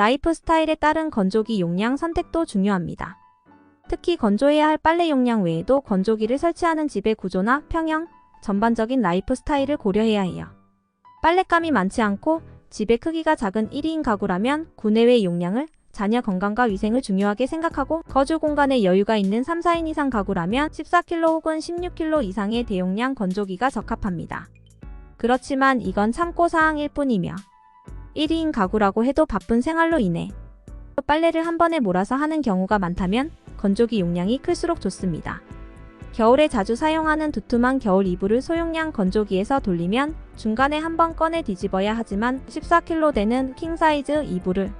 라이프 스타일에 따른 건조기 용량 선택도 중요합니다. 특히 건조해야 할 빨래 용량 외에도 건조기를 설치하는 집의 구조나 평형, 전반적인 라이프 스타일을 고려해야 해요. 빨랫감이 많지 않고 집의 크기가 작은 1인 가구라면 구내외 용량을 자녀 건강과 위생을 중요하게 생각하고 거주 공간에 여유가 있는 3, 4인 이상 가구라면 14kg 혹은 16kg 이상의 대용량 건조기가 적합합니다. 그렇지만 이건 참고 사항일 뿐이며 1인 가구라고 해도 바쁜 생활로 인해 빨래를 한 번에 몰아서 하는 경우가 많다면 건조기 용량이 클수록 좋습니다. 겨울에 자주 사용하는 두툼한 겨울 이불을 소용량 건조기에서 돌리면 중간에 한 번 꺼내 뒤집어야 하지만 14kg 되는 킹사이즈 이불을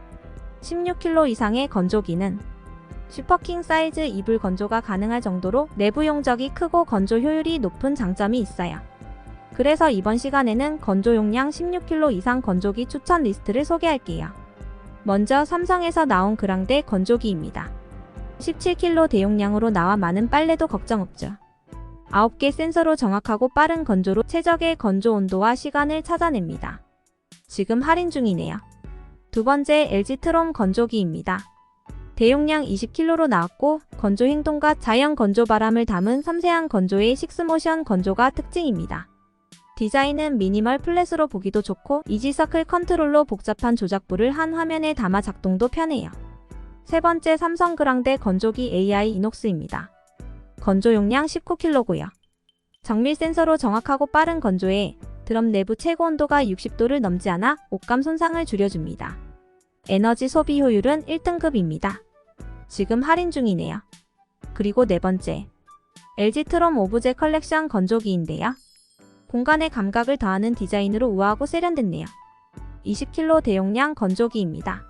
16kg 이상의 건조기는 슈퍼킹 사이즈 이불 건조가 가능할 정도로 내부 용적이 크고 건조 효율이 높은 장점이 있어요. 그래서 이번 시간에는 건조 용량 16kg 이상 건조기 추천 리스트를 소개할게요. 먼저 삼성에서 나온 그랑데 건조기입니다. 17kg 대용량으로 나와 많은 빨래도 걱정 없죠. 9개 센서로 정확하고 빠른 건조로 최적의 건조 온도와 시간을 찾아냅니다. 지금 할인 중이네요. 두 번째 LG 트롬 건조기입니다. 대용량 20kg로 나왔고 건조 행동과 자연 건조 바람을 담은 섬세한 건조의 식스모션 건조가 특징입니다. 디자인은 미니멀 플랫으로 보기도 좋고 이지서클 컨트롤로 복잡한 조작부를 한 화면에 담아 작동도 편해요. 세 번째 삼성 그랑데 건조기 AI 이녹스입니다. 건조 용량 19kg고요. 정밀 센서로 정확하고 빠른 건조에 드럼 내부 최고 온도가 60도를 넘지 않아 옷감 손상을 줄여줍니다. 에너지 소비 효율은 1등급입니다. 지금 할인 중이네요. 그리고 네 번째. LG 트롬 오브제 컬렉션 건조기인데요. 공간에 감각을 더하는 디자인으로 우아하고 세련됐네요. 20kg 대용량 건조기입니다.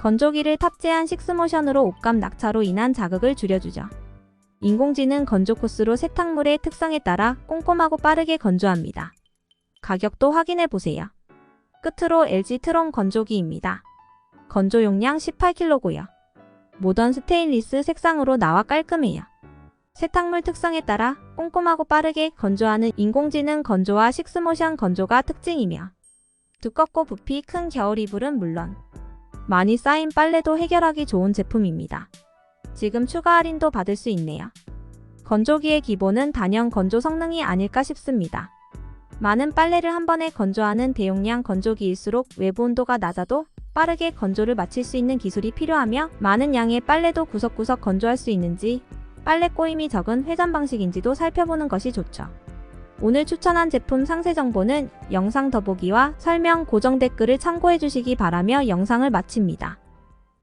건조기를 탑재한 식스모션으로 옷감 낙차로 인한 자극을 줄여주죠. 인공지능 건조 코스로 세탁물의 특성에 따라 꼼꼼하고 빠르게 건조합니다. 가격도 확인해 보세요. 끝으로 LG 트롬 건조기입니다. 건조 용량 18kg고요. 모던 스테인리스 색상으로 나와 깔끔해요. 세탁물 특성에 따라 꼼꼼하고 빠르게 건조하는 인공지능 건조와 식스모션 건조가 특징이며 두껍고 부피 큰 겨울 이불은 물론 많이 쌓인 빨래도 해결하기 좋은 제품입니다. 지금 추가 할인도 받을 수 있네요. 건조기의 기본은 단연 건조 성능이 아닐까 싶습니다. 많은 빨래를 한 번에 건조하는 대용량 건조기일수록 외부 온도가 낮아도 빠르게 건조를 마칠 수 있는 기술이 필요하며 많은 양의 빨래도 구석구석 건조할 수 있는지 빨래 꼬임이 적은 회전 방식인지도 살펴보는 것이 좋죠. 오늘 추천한 제품 상세 정보는 영상 더보기와 설명 고정 댓글을 참고해 주시기 바라며 영상을 마칩니다.